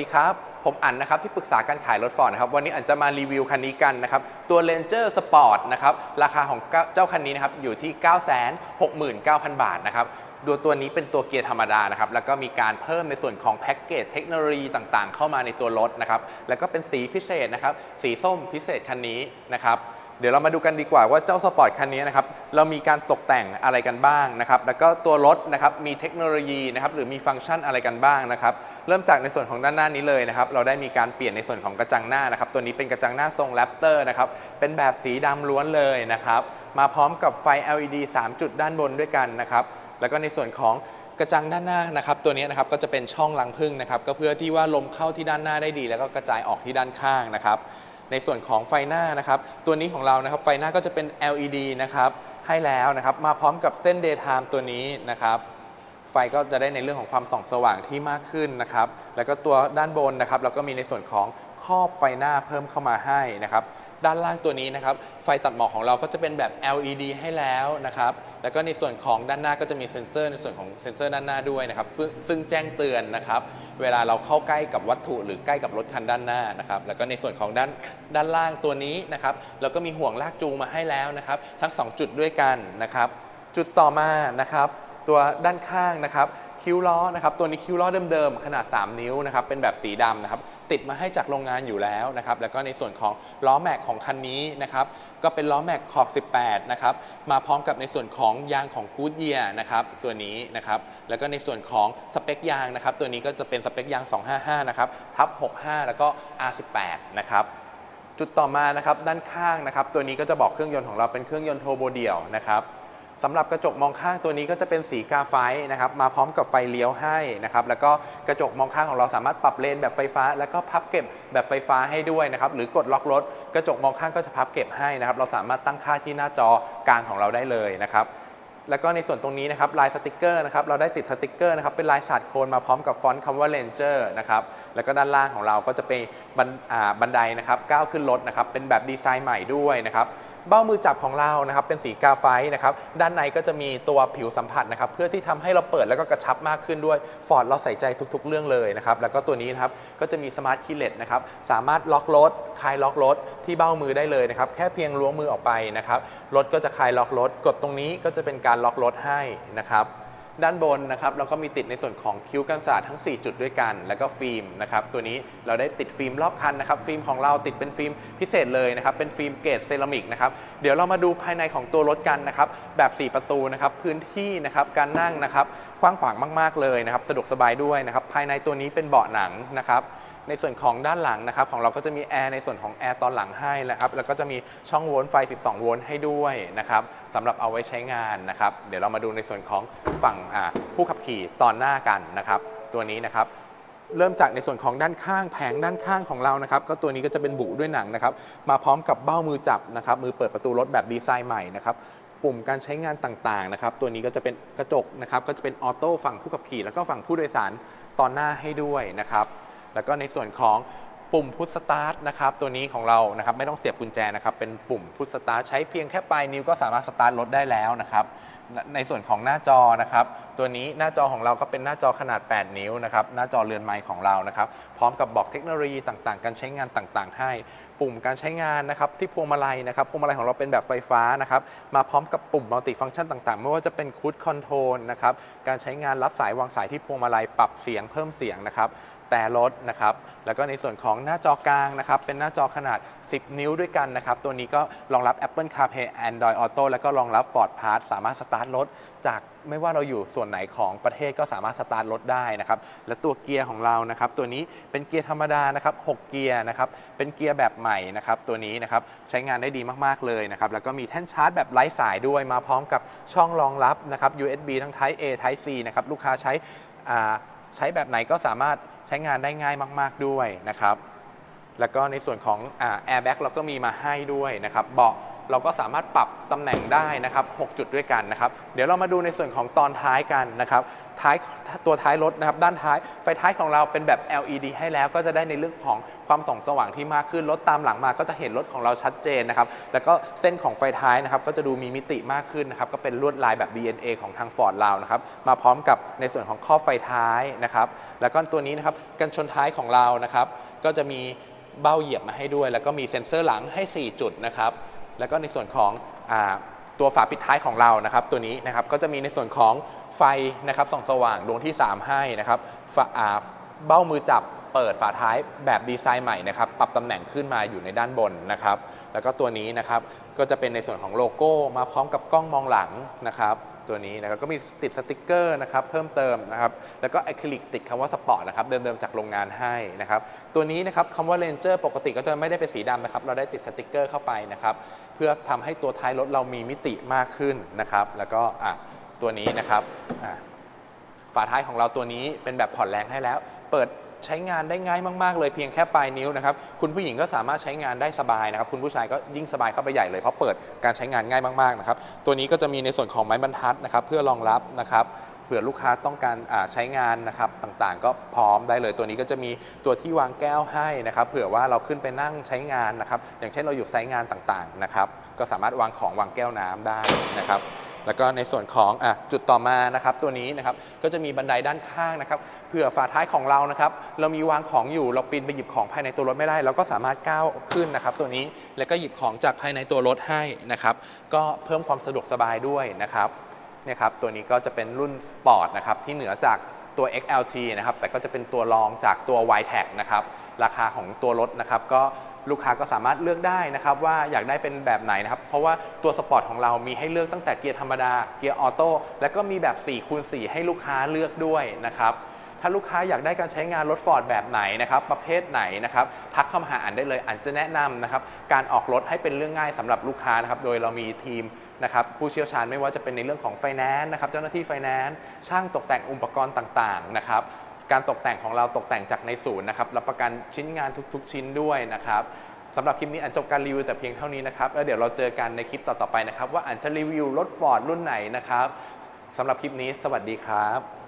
ดีครับ ผมอันนะครับที่ปรึกษาการขายรถฟอร์ดนะครับวันนี้อันจะมารีวิวคันนี้กันนะครับตัว Ranger Sport นะครับราคาของเจ้าคันนี้นะครับอยู่ที่ 969,000 บาทนะครับดูตัวนี้เป็นตัวเกียร์ธรรมดานะครับ แล้วก็มีการเพิ่มในส่วนของแพ็กเกจเทคโนโลยีต่างๆ เข้ามาในตัวรถนะครับ แล้วก็เป็นสีพิเศษนะครับ สีส้มพิเศษคันนี้นะครับ ดี๋ยวเรามาดูกันดีกว่าว่าเจ้าสปอร์ตคันนี้นะครับเรามีการตกแต่งอะไรกันบ้างนะครับแล้วก็ตัวรถนะครับมีเทคโนโลยีนะครับหรือมีฟังก์ชันอะไรกันบ้างนะครับเริ่มจากในส่วนของด้านหน้านี้เลยนะครับเราได้มีการเปลี่ยนในส่วนของกระจังหน้านะครับตัวนี้เป็นกระจังหน้าทรงแรปเตอร์นะครับเป็นแบบสีดำล้วนเลยนะครับมาพร้อมกับไฟ LED 3 จุดด้านบนด้วยกันนะครับแล้วก็ในส่วนของกระจังด้านหน้านะครับตัวนี้นะครับก็จะเป็นช่องรังพึ่งนะครับก็เพื่อที่ว่าลมเข้าที่ด้านหน้าได้ดี แล้วก็กระจายออกที่ด้านข้างนะครับ ในส่วนของไฟหน้านะครับ ตัวนี้ของเรานะครับไฟหน้าก็จะเป็น LED นะครับให้แล้วนะครับ มาพร้อมกับเส้น daytime ตัวนี้นะครับ ไฟก็จะได้ในเรื่องของความส่องสว่างที่มากขึ้นนะครับ แล้วก็ตัวด้านบนนะครับเราก็มีในส่วนของครอบไฟหน้าเพิ่มเข้ามาให้นะครับ ด้านล่างตัวนี้นะครับไฟตัดหมอกของเราก็จะเป็นแบบ LED ให้แล้วนะครับ แล้วก็ในส่วนของด้านหน้าก็จะมีเซ็นเซอร์ในส่วนของเซ็นเซอร์ด้านหน้าด้วยนะครับ ซึ่งแจ้งเตือนนะครับ เวลาเราเข้าใกล้กับวัตถุหรือใกล้กับรถคันด้านหน้านะครับ แล้วก็ในส่วนของด้านด้านล่างตัวนี้นะครับเราก็มีห่วงลากจูงมาให้แล้วนะครับ ทั้ง 2 จุดด้วยกันนะครับ จุดต่อมานะครับ ตัวด้านข้างนะครับคิ้วล้อนะครับตัวนี้คิ้วล้อเดิมๆขนาด 3 นิ้วนะครับเป็นแบบสีดำนะครับติดมาให้จากโรงงานอยู่แล้วนะครับแล้วก็ในส่วนของล้อแม็กของคันนี้นะครับก็เป็นล้อแม็กขอบ 18นะครับมาพร้อมกับในส่วนของยางของกู๊ดเยียนะครับตัวนี้นะครับแล้วก็ในส่วนของสเปคยางนะครับตัวนี้ก็จะเป็นสเปคยาง 255นะครับทับ 65 แล้วก็ R18 นะครับจุดต่อมานะครับด้านข้างนะครับตัวนี้ก็จะบอกเครื่องยนต์ของเราเป็นเครื่องยนต์โทโบเดี่ยวนะครับ สำหรับกระจกมองข้างตัวนี้ก็จะเป็นสีกาไฟนะครับมาพร้อมกับไฟเลี้ยวให้นะครับแล้วก็กระจกมองข้างของเราสามารถปรับเลนแบบไฟฟ้า แล้วก็พับเก็บแบบไฟฟ้าให้ด้วยนะครับหรือกดล็อกรถ กระจกมองข้างก็จะพับเก็บให้นะครับเราสามารถตั้งค่าที่หน้าจอกลางของเราได้เลยนะครับ แล้วก็ในส่วนตรงนี้นะครับลายสติกเกอร์นะครับเราได้ติดสติกเกอร์นะครับเป็นลายสาดโคนมาพร้อมกับฟอนต์คำว่า Ranger นะครับแล้วก็ด้านล่างของเราก็จะเป็นบันอ่าบันไดนะครับก้าวขึ้นรถนะครับเป็นแบบดีไซน์ใหม่ด้วยนะครับเบ้ามือจับของเรานะครับเป็นสีกาไฟนะครับด้านในก็จะมีตัวผิวสัมผัสนะครับเพื่อที่ทำให้เราเปิดแล้วก็กระชับมากขึ้นด้วยฟอร์ดเราใส่ใจทุกๆ เรื่องเลยนะครับแล้วก็ตัวนี้นะครับก็จะมีสมาร์ทคีย์เลสนะครับสามารถล็อกรถคลายล็อกรถที่เบ้ามือได้เลยนะครับแค่เพียงล้วงมือออกไปนะครับรถก็จะคลายล็อกรถกดตรงนี้ก็จะเป็นการการล็อกรถให้นะครับด้านบนนะครับเราก็มีติดในส่วนของคิ้วกันศาสตร์ทั้ง 4 จุดด้วยกัน แล้วก็ฟิล์มนะครับตัวนี้เราได้ติดฟิล์มรอบคันนะครับฟิล์มของเราติดเป็นฟิล์มพิเศษเลยนะครับเป็นฟิล์มเกรดเซรามิกนะครับเดี๋ยวเรามาดูภายในของตัวรถกันนะครับแบบ 4 ประตูนะครับพื้นที่นะครับการนั่งนะครับกว้างขวางมาก ๆเลยนะครับสะดวกสบายด้วยนะครับภายในตัวนี้เป็นเบาะหนังนะครับ ในส่วนของด้านหลังนะครับของเราก็จะมีแอร์ในส่วนของแอร์ตอนหลังให้นะครับแล้วก็จะมีช่องโวลต์ไฟ 12 โวลต์ให้ด้วยนะครับสำหรับเอาไว้ใช้งานนะครับ เดี๋ยวเรามาดูในส่วนของฝั่งผู้ขับขี่ตอนหน้ากันนะครับ ตัวนี้นะครับเริ่มจากในส่วนของด้านข้างแผงด้านข้างของเรานะครับ ก็ตัวนี้ก็จะเป็นบุด้วยหนังนะครับ มาพร้อมกับเบ้ามือจับนะครับ มือเปิดประตูรถแบบดีไซน์ใหม่นะครับปุ่มการใช้งานต่างๆนะครับ ตัวนี้ก็จะเป็นกระจกนะครับ ก็จะเป็นออโต้ฝั่งผู้ขับขี่แล้วก็ฝั่งผู้โดยสารตอนหน้าให้ด้วยนะครับ แล้วก็ในส่วนของปุ่มพุทสตาร์ทนะครับตัวนี้ของเรานะครับไม่ต้องเสียบกุญแจนะครับเป็นปุ่มพุทสตาร์ทใช้เพียงแค่ปลายนิ้วก็สามารถสตาร์ทรถได้แล้วนะครับ ในส่วนของหน้าจอนะครับ ตัวนี้หน้าจอของเราก็เป็นหน้าจอขนาด 8 นิ้วนะครับ หน้าจอเรือนไม้ของเรานะครับ พร้อมกับบอกเทคโนโลยีต่างๆ การใช้งานต่างๆ ให้ ปุ่มการใช้งานนะครับที่พวงมาลัยนะครับ พวงมาลัยของเราเป็นแบบไฟฟ้านะครับ มาพร้อมกับปุ่มมัลติฟังก์ชันต่างๆ ไม่ว่าจะเป็นคูดคอนโทรลนะครับ การใช้งานรับสายวางสายที่พวงมาลัย ปรับเสียงเพิ่มเสียงนะครับ แต่รถนะครับ แล้วก็ในส่วนของหน้าจอกลางนะครับ เป็นหน้าจอขนาด 10 นิ้วด้วยกันนะครับ ตัวนี้ก็รองรับ Apple CarPlay Android Auto แล้วก็รองรับ Ford Pass สามารถสตาร์ทรถจากไม่ว่าเราอยู่ส่วนไหนของประเทศก็สามารถสตาร์ทรถได้นะครับ และตัวเกียร์ของเรานะครับ ตัวนี้เป็นเกียร์ธรรมดานะครับ6เกียร์นะครับ เป็นเกียร์แบบใหม่นะครับ ตัวนี้นะครับใช้งานได้ดีมากๆเลยนะครับ แล้วก็มีแท่นชาร์จแบบไร้สายด้วยมาพร้อมกับช่องรองรับนะครับ USB ทั้ง Type A Type C นะครับ ลูกค้าใช้ใช้แบบไหนก็สามารถใช้งานได้ง่ายมาก ๆด้วยนะครับ แล้วก็ในส่วนของแอร์แบ็กเราก็มีมาให้ด้วยนะครับ เบาะ เราก็สามารถปรับตำแหน่งได้นะครับ 6 จุดด้วยกันนะครับ เดี๋ยวเรามาดูในส่วนของตอนท้ายกันนะครับ ท้ายตัวท้ายรถนะครับ ด้านท้ายไฟท้ายของเราเป็นแบบ LED ให้แล้วก็จะได้ในเรื่องของความส่องสว่างที่มากขึ้น รถตามหลังมาก็จะเห็นรถของเราชัดเจนนะครับ แล้วก็เส้นของไฟท้ายนะครับ ก็จะดูมีมิติมากขึ้นนะครับ ก็เป็นลวดลายแบบ DNA ของทาง Ford เรานะครับ มาพร้อมกับในส่วนของข้อไฟท้ายนะครับ แล้วก็ตัวนี้นะครับกันชนท้ายของเรานะครับ ก็จะมีเบ้าเหยียบมาให้ด้วย แล้วก็มีเซ็นเซอร์หลังให้ 4 จุดนะครับ แล้วก็ในส่วนของอตัวฝาปิดท้ายของเรานะครับตัวนี้นะครับก็จะมีในส่วนของไฟนะครับส่องสว่างดวงที่ 3 ให้นะครับฝาเบ้ามือจับเปิดฝาท้ายแบบดีไซน์ใหม่นะครับปรับตำแหน่งขึ้นมาอยู่ในด้านบนนะครับ แล้วก็ตัวนี้นะครับก็จะเป็นในส่วนของโลโก้มาพร้อมกับกล้องมองหลังนะครับ ตัวนี้นะครับก็มีติดสติกเกอร์นะครับเพิ่มเติมนะครับแล้วก็อะคริลิกติดคำว่าสปอร์ตนะครับเดิมๆจากโรงงานให้นะครับตัวนี้นะครับคำว่า Ranger ปกติก็จะไม่ได้เป็นสีดำนะครับเราได้ติดสติกเกอร์เข้าไปนะครับเพื่อทำให้ตัวท้ายรถเรามีมิติมากขึ้นนะครับแล้วก็อะตัวนี้นะครับอะฝาท้ายของเราตัวนี้เป็นแบบผ่อนแรงให้แล้ว เปิด ใช้งานได้ง่ายมากๆเลยเพียงแค่ปลายนิ้วนะครับคุณผู้หญิงก็สามารถใช้งานได้สบายนะครับคุณผู้ชายก็ยิ่งสบายเข้าไปใหญ่เลยเพราะเปิดการใช้งานง่ายมากๆนะครับตัวนี้ก็จะมีในส่วนของไม้บรรทัดนะครับเพื่อรองรับนะครับเผื่อลูกค้าต้องการใช้งานนะครับต่างๆ ก็พร้อมได้เลยตัวนี้ก็จะมีตัวที่วางแก้วให้นะครับเผื่อว่าเราขึ้นไปนั่งใช้งานนะครับอย่างเช่นเราอยู่ไซต์งานต่างๆนะครับก็สามารถวางของวางแก้วน้ำได้นะครับ แล้วก็ในส่วนของอจุดต่อมานะครับตัวนี้นะครับก็จะมีบันไดด้านข้างนะครับเผื่อฝาท้ายของเรานะครับเรามีวางของอยู่เราปีนไปหยิบของภายในตัวรถไม่ได้ เราก็สามารถก้าวขึ้นนะครับตัวนี้แล้วก็หยิบของจากภายในตัวรถให้นะครับก็เพิ่มความสะดวกสบายด้วยนะครับเนี่ยครับตัวนี้ก็จะเป็นรุ่นสปอร์ตนะครับที่เหนือจาก ตัว XLT นะครับแต่ก็จะเป็นตัวรองจากตัว y t a g นะครับราคาของตัวรถนะครับก็ลูกค้าก็สามารถเลือกได้นะครับว่าอยากได้เป็นแบบไหนนะครับเพราะว่าตัวสปอร์ตของเรามีให้เลือกตั้งแต่เกียร์ธรรมดาเกียร์ออโต้แล้วก็มีแบบ4คูณ4ให้ลูกค้าเลือกด้วยนะครับ ถ้าลูกค้าอยากได้การใช้งานรถฟอร์ดแบบไหนนะครับประเภทไหนนะครับทักเข้ามาหาอันได้เลยอันจะแนะนำนะครับการออกรถให้เป็นเรื่องง่ายสำหรับลูกค้านะครับโดยเรามีทีมนะครับผู้เชี่ยวชาญไม่ว่าจะเป็นในเรื่องของไฟแนนซ์นะครับเจ้าหน้าที่ไฟแนนซ์ช่างตกแต่งอุปกรณ์ต่างๆนะครับการตกแต่งของเราตกแต่งจากในศูนย์นะครับรับประกันชิ้นงานทุกๆ ชิ้นด้วยนะครับสำหรับคลิปนี้อันจบการรีวิวแต่เพียงเท่านี้นะครับแล้วเดี๋ยวเราเจอกันในคลิปต่อๆไปนะครับว่าอันจะรีวิวรถฟอร์ดรุ่นไหนนะครับสำหรับคลิปนี้สวัสดีครับ